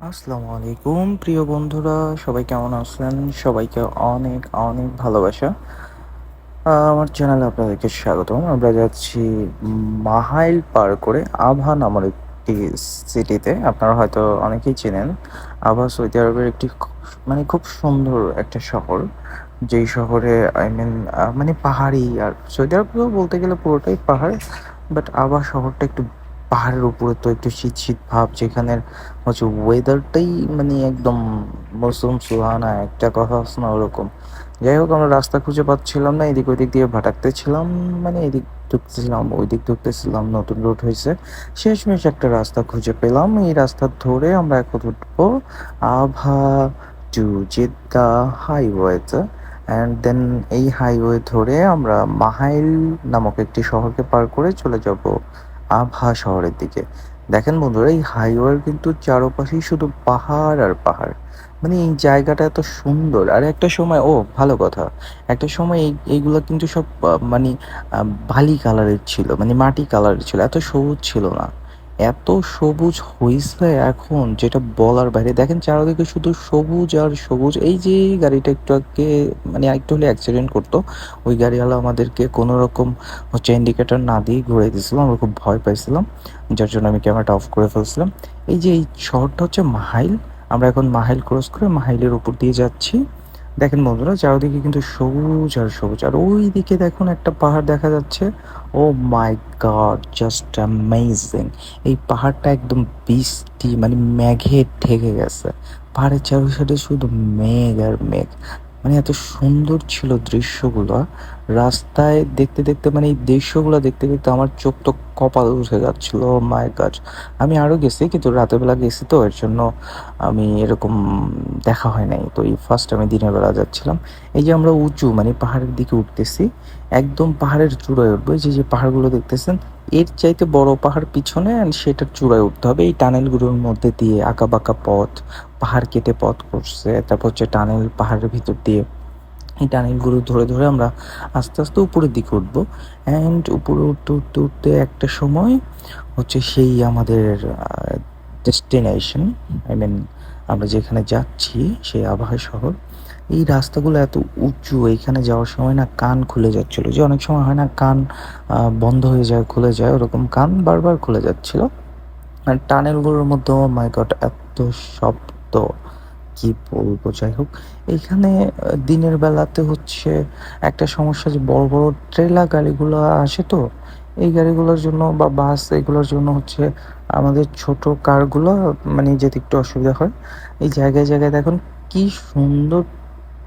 আসসালামু আলাইকুম, প্রিয় বন্ধুরা, সবাই কেমন আছেন? সবাইকে অনেক অনেক ভালোবাসা। আমার চ্যানেলে আপনাদেরকে স্বাগতম। আমরা যাচ্ছি মাহাইল পার করে আভা নামের একটি সিটিতে আপনারা হয়তো অনেকেই চেনেন। আভা সৌদি আরবের একটি মানে খুব সুন্দর একটা শহর। যেই শহরে আই মিন মানে পাহাড়ি আর সৌদি আরবেও বলতে গেলে পুরোটাই পাহাড় বাট আভা শহরটা একটু পাহাড়ের উপরে তো একটু শীত শীত ভাব, যেখানের হচ্ছে ওয়েদারটাই মানে একদম মৌসুম সুহানা, একটা কথা আছে না ওরকম। যাই হোক, আমরা রাস্তা খুঁজে পাচ্ছিলাম না, এদিক ওদিক দিয়ে ভাটাকতেছিলাম মানে এদিক ঢুকতেছিলাম ওই দিক ঢুকতেছিলাম, নতুন রুট হয়েছে। শেষমেশ একটা রাস্তা খুঁজে পেলাম, এই রাস্তা ধরে আমরা এখন উঠবো আভা টু জেদ্দা হাইওয়েতে অ্যান্ড দেন এই হাইওয়ে ধরে আমরা মাহাইল নামক একটি শহরকে পার করে চলে যাব। আভা শহরের দিকে। দেখেন বন্ধুরা, এই হাইওয়ের কিন্তু চারপাশেই শুধু পাহাড় আর পাহাড়। মানে এই জায়গাটা এত সুন্দর। আর একটা সময়, ও, ভালো কথা। একটা সময় এই, এইগুলো কিন্তু সব মানে ভালি কালারের ছিল মানে মাটি কালারের ছিল, এত সবুজ ছিল না। এত সবুজ হয়েছে এখন, যেটা বলার বাইরে। দেখেন চারদিকে শুধু সবুজ আর সবুজ। এই যে গাড়িটা একটু আগে মানে একটু হলে অ্যাক্সিডেন্ট করতো, ওই গাড়িওয়ালা আমাদেরকে কোনো রকম হচ্ছে ইন্ডিকেটর না দিয়ে ঘুরে দিয়েছিল। আমরা খুব ভয় পাইছিলাম, যার জন্য আমি ক্যামেরাটা অফ করে ফেলছিলাম। এই যে এই শহরটা হচ্ছে মাহাইল, আমরা এখন মাহাইল ক্রস করে মাহাইলের উপর দিয়ে যাচ্ছি। দেখেন বন্ধুরা, চারদিকে কিন্তু সবুজ আর সবুজ। আর ওই দিকে দেখুন একটা পাহাড় দেখা যাচ্ছে। Oh my god, just amazing. এই পাহাড়টা একদম বৃষ্টি মানে মেঘে ঢেকে গেছে। পাহাড়ের চারো সাইডে শুধু মেঘ আর মেঘ। মানে এত সুন্দর ছিল দৃশ্যগুলো। রাস্তায় দেখতে দেখতে মানে এই দৃশ্যগুলো দেখতে দেখতে আমার চোখ তো কপাল উঠে যাচ্ছিল। মাই গড আমি আরও গেছি, কিন্তু রাতের বেলা গেছি তো, এর জন্য আমি এরকম দেখা হয় নাই। তো এই ফার্স্ট আমি দিনের বেলা যাচ্ছিলাম। এই যে আমরা উঁচু মানে পাহাড়ের দিকে উঠতেছি, একদম পাহাড়ের চূড়ায় উঠবো। যে যে পাহাড়গুলো দেখতেছেন, এর চাইতে বড় পাহাড় পিছনে সেটার চূড়ায় উঠতে হবে। এই টানেলগুলোর মধ্যে দিয়ে আঁকা বাঁকা পথ, পাহাড় কেটে পথ করছে, তারপর হচ্ছে টানেল পাহাড়ের ভিতর দিয়ে এই টানেলগুলো ধরে ধরে আমরা আস্তে আস্তে উপরের দিকে উঠবো। অ্যান্ড উপরে উঠতে উঠতে উঠতে একটা সময় হচ্ছে সেই আমাদের ডেস্টিনেশন আই মিন আমরা যেখানে যাচ্ছি সেই আবহাওয়া শহর, এই রাস্তাগুলো এত উঁচু এইখানে যাওয়ার সময় না কান খুলে যাচ্ছিল। যে অনেক সময় হয় না কান বন্ধ হয়ে যায়, খুলে যায়, ওরকম কান বারবার খুলে যাচ্ছিল। আর টানেলগুলোর মধ্যে মাই গড এত শব্দ। কি বলব? যাই হোক, এখানে দিনের বেলাতে হচ্ছে একটা সমস্যা যে বড় বড় ট্রেলা গাড়িগুলো আসে তো, এই গাড়িগুলোর জন্য বা বাস এগুলোর জন্য হচ্ছে আমাদের ছোট কারগুলো মানে যেতে একটু অসুবিধা হয়। এই জায়গায় জায়গায় দেখুন কি সুন্দর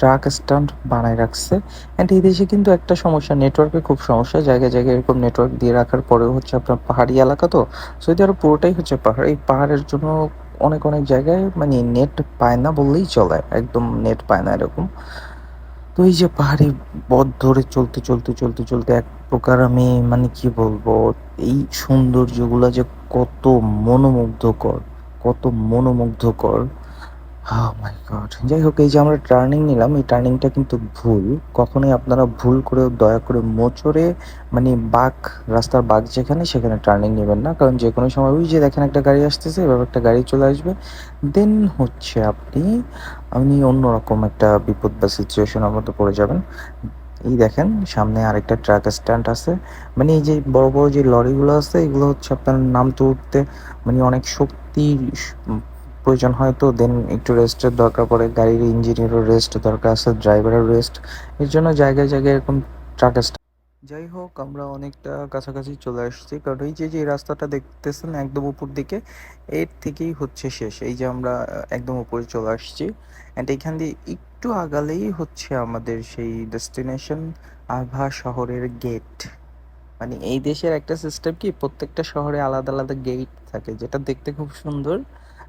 ট্রাক স্ট্যান্ড বানায় রাখছে। অ্যান্ড এই দেশে কিন্তু একটা সমস্যা নেটওয়ার্কের খুব সমস্যা। জায়গায় জায়গায় এরকম নেটওয়ার্ক দিয়ে রাখার পরেও হচ্ছে আপনার পাহাড়ি এলাকা তো সৌদি আরব পুরোটাই হচ্ছে পাহাড়। এই পাহাড়ের জন্য অনেক অনেক জায়গায় মানে নেট পায় না বললেই চলে, একদম নেট পায় না এরকম। তো এই যে পাহাড়ি পথ ধরে চলতে চলতে চলতে চলতে এক প্রকার আমি মানে কি বলব, এই সৌন্দর্যগুলো যে কত মনোমুগ্ধকর কত মনোমুগ্ধকর। গড যাই হোক এই যে আমরা টার্নিং নিলাম, এই টার্নিংটা কিন্তু ভুল। কখনোই আপনারা ভুল করে, দয়া করে মোচড়ে মানে বাঁক, রাস্তার বাঁক যেখানে, সেখানে টার্নিং নেবেন না। কারণ যে কোনো সময়, ওই যে দেখেন একটা গাড়ি আসতেছে, এভাবে একটা গাড়ি চলে আসবে। দেন হচ্ছে আপনি আপনি অন্যরকম একটা বিপদ বা সিচুয়েশনের মধ্যে পড়ে যাবেন। এই দেখেন, সামনে আরেকটা ট্রাক স্ট্যান্ড আছে। মানে এই যে বড় বড় যে লরিগুলো আছে, এগুলো হচ্ছে আপনার নামতে উঠতে মানে অনেক শক্তির প্রয়োজন হয় তো দেন একটু রেস্টের দরকার পড়ে। গাড়ির ইঞ্জিনেরও রেস্ট দরকার আছে ড্রাইভারের রেস্ট এর জন্য জায়গায় জায়গায় এরকম ট্রাক যাই হোক, আমরা অনেকটা কাছাকাছি চলে আসছি। কারণ এই যে যে রাস্তাটা দেখতেছেন একদম উপর দিকে, এর থেকেই হচ্ছে শেষ। এই যে আমরা একদম উপরে চলে আসছি। অ্যান্ড এখান দিয়ে একটু আগালেই হচ্ছে আমাদের সেই ডেস্টিনেশন আভা শহরের গেট মানে এই দেশের একটা সিস্টেম কি, প্রত্যেকটা শহরে আলাদা আলাদা গেট থাকে, যেটা দেখতে খুব সুন্দর।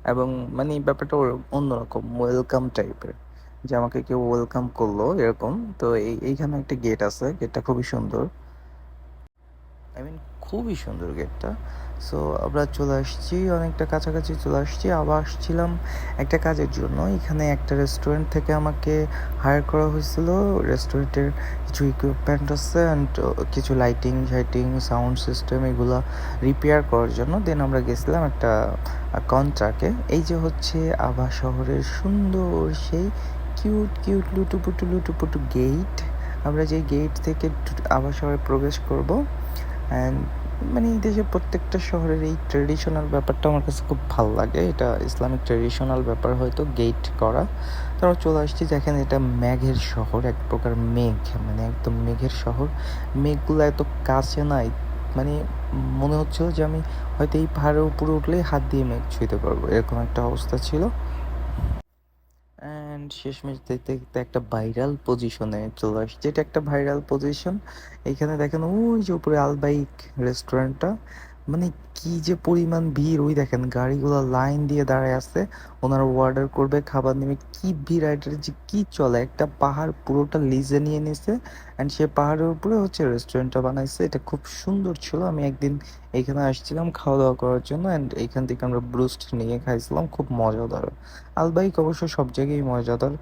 এবং মানে ব্যাপারটা অন্যরকম ওয়েলকাম টাইপের যে আমাকে কেউ ওয়েলকাম করল এরকম, তো এই, এইখানে একটা গেট আছে গেটটা খুবই সুন্দর। আই মিন খুবই সুন্দর গেটটা। সো আমরা চলে আসছি, অনেকটা কাছাকাছি চলে আসছি। আবার আসছিলাম একটা কাজের জন্য। এখানে একটা রেস্টুরেন্ট থেকে আমাকে হায়ার করা হয়েছিল। রেস্টুরেন্টের কিছু ইকুইপমেন্ট আছে অ্যান্ড কিছু লাইটিং শাইটিং সাউন্ড সিস্টেম এগুলো রিপেয়ার করার জন্য। দেন আমরা গেছিলাম একটা কন্ট্রাকে এই যে হচ্ছে আভা শহরের সুন্দর সেই কিউট কিউট লুটুপুটু লুটুপুটু গেট আমরা যে গেট থেকে আভা শহরে প্রবেশ করব মানে এই দেশের প্রত্যেকটা শহরের এই ট্রেডিশনাল ব্যাপারটা আমার কাছে খুব ভালো লাগে। এটা ইসলামিক ট্রেডিশনাল ব্যাপার হয়তো গেট করা। তারপর চলে আসছি দেখেন এটা মেঘের শহর, এক প্রকার মেঘ মানে একদম মেঘের শহর। মেঘগুলো এত কাছে নাই মানে মনে হচ্ছিল যে আমি হয়তো এই পাহাড়ের উপরে উঠলেই হাত দিয়ে মেঘ ছুঁতে পারব, এরকম একটা অবস্থা ছিল। শেষমেশ দেখতে দেখতে একটা ভাইরাল পজিশনে চলে আসছে এটা একটা ভাইরাল পজিশন এইখানে দেখেন ওই যে উপরে আলবাইক রেস্টুরেন্টটা মানে কি যে পরিমাণ ভিড়, ওই দেখেন গাড়িগুলো লাইন দিয়ে দাঁড়ায় আছে, ওনারা অর্ডার করবে, খাবার নেবে, কি ভিড় এটা যে কি চলে, একটা পাহাড় পুরোটা লিজে নিয়ে নিছে অ্যান্ড সে পাহাড়ের উপরে হচ্ছে রেস্টুরেন্টটা বানাইছে, এটা খুব সুন্দর ছিল, আমি একদিন এখানে আসছিলাম খাওয়া দাওয়া করার জন্য অ্যান্ড এইখান থেকে আমরা ব্রুস্ট নিয়ে খাইছিলাম, খুব মজাদার। আলবাইক অবশ্য সব জায়গায় মজাদার,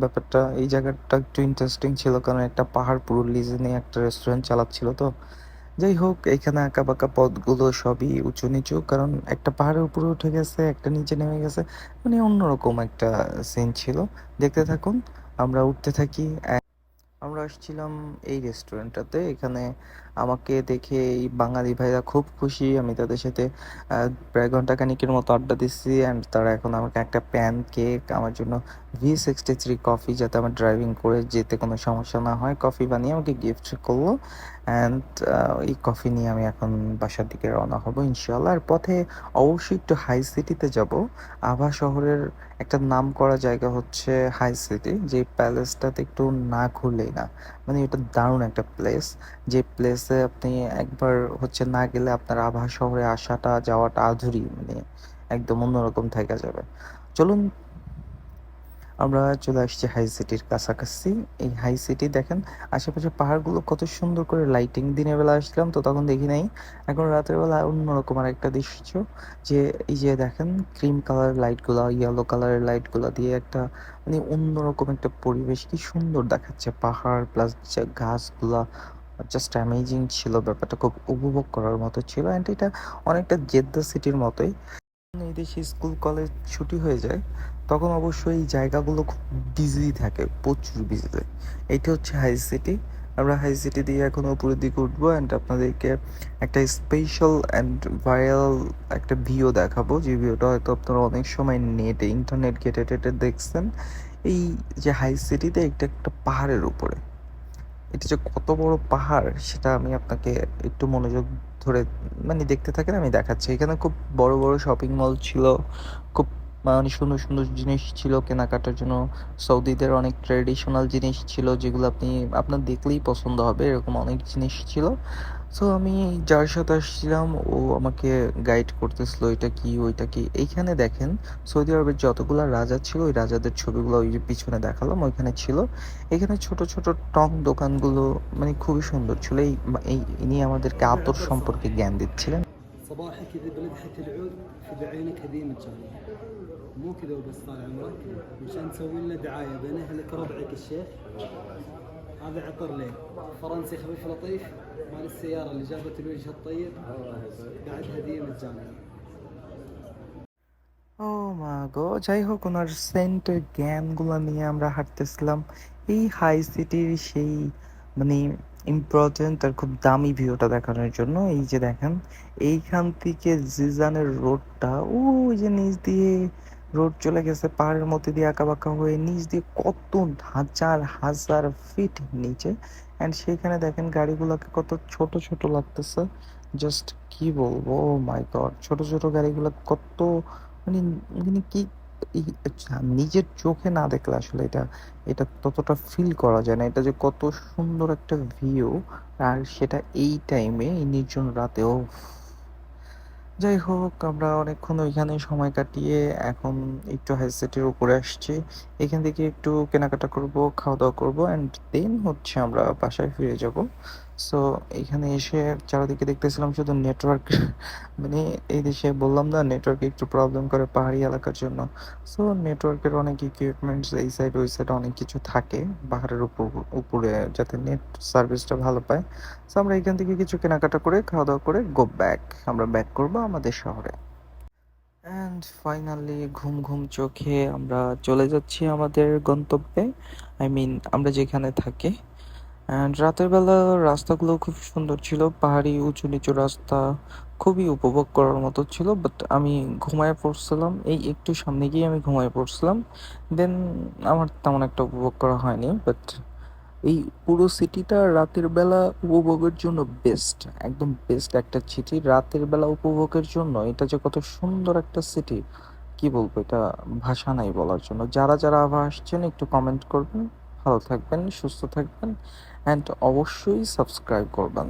ব্যাপারটা এই জায়গাটা একটু ইন্টারেস্টিং ছিল, কারণ একটা পাহাড় পুরো লিজে নিয়ে একটা রেস্টুরেন্ট চালাচ্ছিল তো যাই হোক এখানে আঁকা বাঁকা পথগুলো সবই উঁচু নিচু কারণ একটা পাহাড়ের উপরে উঠে গেছে, একটা নিচে নেমে গেছে মানে অন্যরকম একটা সিন ছিল। দেখতে থাকুন, আমরা উঠতে থাকি আমরা আসছিলাম এই রেস্টুরেন্টটাতে এখানে আমাকে দেখে এই বাঙালি ভাইরা খুব খুশি। আমি তাদের সাথে প্রায় ঘণ্টা খানিকের মতো আড্ডা দিচ্ছি অ্যান্ড তারা এখন আমাকে একটা প্যান কেক আমার জন্য ভি সিক্সটি থ্রি কফি যাতে আমার ড্রাইভিং করে যেতে কোনো সমস্যা না হয় কফি বানিয়ে আমাকে গিফট করল। অ্যান্ড এই কফি নিয়ে আমি এখন বাসার দিকে রওনা হব ইনশাল্লাহ আর পথে অবশ্যই একটু হাই সিটিতে যাব। আভা শহরের একটা নাম করা জায়গা হচ্ছে হাই সিটি যে প্যালেসটাতে একটু না ঘুরলেই না। মানে এটা দারুণ একটা প্লেস যে প্লেসে আপনি একবার হচ্ছে না গেলে আপনার আভা শহরে আসাটা, যাওয়াটা আধুরি মানে একদম অন্যরকম থেকে যাবে। চলুন আমরা চলে আসছি হাই সিটির কাছাকাছি। এই হাই সিটি দেখেন, আশেপাশে পাহাড়গুলো কত সুন্দর করে লাইটিং দিনের বেলা আসলাম, তো তখন দেখি নাই। এখন রাতের বেলা অন্যরকম আর একটা দৃশ্য, যে এই যে দেখেন, ক্রিম কালার লাইটগুলো, ইয়েলো কালারের লাইটগুলো দিয়ে একটা মানে অন্যরকম একটা পরিবেশ। কি সুন্দর দেখাচ্ছে পাহাড়, প্লাস গাছগুলা জাস্ট অ্যামেজিং ছিল, ব্যাপারটা খুব উপভোগ করার মতো ছিল অ্যান্ড এটা অনেকটা জেদ্দা সিটির মতোই। এই দেশে স্কুল, কলেজ ছুটি হয়ে যায়, তখন অবশ্যই এই জায়গাগুলো খুব বিজি থাকে, প্রচুর বিজি থাকে। এইটা হচ্ছে হাই সিটি আমরা হাই সিটি দিয়ে এখন উপরের দিকে উঠবো অ্যান্ড আপনাদেরকে একটা স্পেশাল অ্যান্ড ভাইরাল একটা ভিউ দেখাবো। যে ভিউটা হয়তো আপনারা অনেক সময় নেটে ইন্টারনেট ঘেটে টেটে দেখছেন। এই যে হাই সিটিতে একটা একটা পাহাড়ের উপরে। এটা যে কত বড় পাহাড়, সেটা আমি আপনাকে একটু মনোযোগ ধরে মানে দেখতে থাকেন, আমি দেখাচ্ছি। এখানে খুব বড় বড় শপিং মল ছিল, খুব মানে সুন্দর সুন্দর জিনিস ছিল, কেনাকাটার জন্য। সৌদিদের অনেক ট্রেডিশনাল জিনিস ছিল, যেগুলো আপনি, আপনার দেখলেই পছন্দ হবে, এরকম অনেক জিনিস ছিল। সো আমি যার সাথে আসছিলাম ও আমাকে গাইড করতেছিল এটা কি ওইটা কি এইখানে দেখেন সৌদি আরবের যতগুলা রাজা ছিল ওই রাজাদের ছবিগুলো ওই যে পিছনে দেখালাম ওইখানে ছিল এখানে ছোট ছোট টং দোকানগুলো মানে খুবই সুন্দর ছিল এই এই ইনি আমাদেরকে আতর সম্পর্কে জ্ঞান দিচ্ছিলেন صباحك اذا بلدحة العود في بعينك هديمة جاية مو كذا وبس طال عمرك مشان تسوي لنا دعاية بين اهلك ربعك الشيخ هذا عطر ليه فرنسي خفيف لطيف مال السيارة اللي جابت الوجه الطيب بعد هدية مجانا ও মা গো যাই হোক ওনার সেন্টের জ্ঞানগুলো নিয়ে আমরা হাঁটতেছিলাম এই হাই সিটির সেই মানে ইম্পর্টেন্ট আর খুব দামি ভিউটা দেখানোর জন্য এই যে দেখেন এইখান থেকে জিজানের রোডটা ওই যে নিচ দিয়ে রোড চলে গেছে পাহাড়ের মধ্যে দিয়ে আঁকা বাঁকা হয়ে নিচ দিয়ে কত হাজার হাজার ফিট নিচে। অ্যান্ড সেখানে দেখেন গাড়িগুলোকে কত ছোট ছোট লাগতেছে। জাস্ট কি বলব? মাই গড ছোট ছোট গাড়িগুলো কত মানে মানে কি আচ্ছা, নিজের চোখে না দেখলে আসলে এটা এটা ততটা ফিল করা যায় না। এটা যে কত সুন্দর একটা ভিউ আর সেটা এই টাইমে এই নির্জন রাতেও যাই হোক, আমরা অনেকক্ষণ ওইখানে সময় কাটিয়ে এখন একটু হাইসেটের উপরে আসছি। এখান থেকে একটু কেনাকাটা করব খাওয়া দাওয়া করব অ্যান্ড দেন হচ্ছে আমরা বাসায় ফিরে যাব। সো এখানে এসে চারিদিকে দেখতেছিলাম শুধু নেটওয়ার্ক মানে এই দেশে বললাম না নেটওয়ার্ক একটু প্রবলেম করে পাহাড়ি এলাকার জন্য। সো নেটওয়ার্কের অনেক ইকুইপমেন্টস এই সাইড ওই সাইড অনেক কিছু থাকে পাহাড়ের উপর, উপরে, যাতে নেট সার্ভিসটা ভালো পায়। সো আমরা এখান থেকে কিছু কেনাকাটা করে খাওয়া দাওয়া করে গো ব্যাক আমরা ব্যাক করব আমাদের শহরে। অ্যান্ড ফাইনালি ঘুম ঘুম চোখে আমরা চলে যাচ্ছি আমাদের গন্তব্যে। আই মিন আমরা যেখানে থাকি অ্যান্ড রাতের বেলা রাস্তাগুলো খুব সুন্দর ছিল। পাহাড়ি, উঁচু নিচু রাস্তা খুবই উপভোগ করার মতো ছিল। বাট আমি ঘুমায় পড়ছিলাম। এই একটু সামনে গিয়ে আমি ঘুমায় পড়ছিলাম। দেন আমার তেমন একটা উপভোগ করা হয়নি। বাট এই পুরো সিটিটা রাতের বেলা উপভোগের জন্য বেস্ট একদম বেস্ট একটা সিটি রাতের বেলা উপভোগের জন্য এটা যে কত সুন্দর একটা সিটি কি বলব এটা ভাষা নাই বলার জন্য। যারা যারা আবার আসছেন একটু কমেন্ট করবেন। ভালো থাকবেন, সুস্থ থাকবেন। অ্যান্ড অবশ্যই সাবস্ক্রাইব করবেন।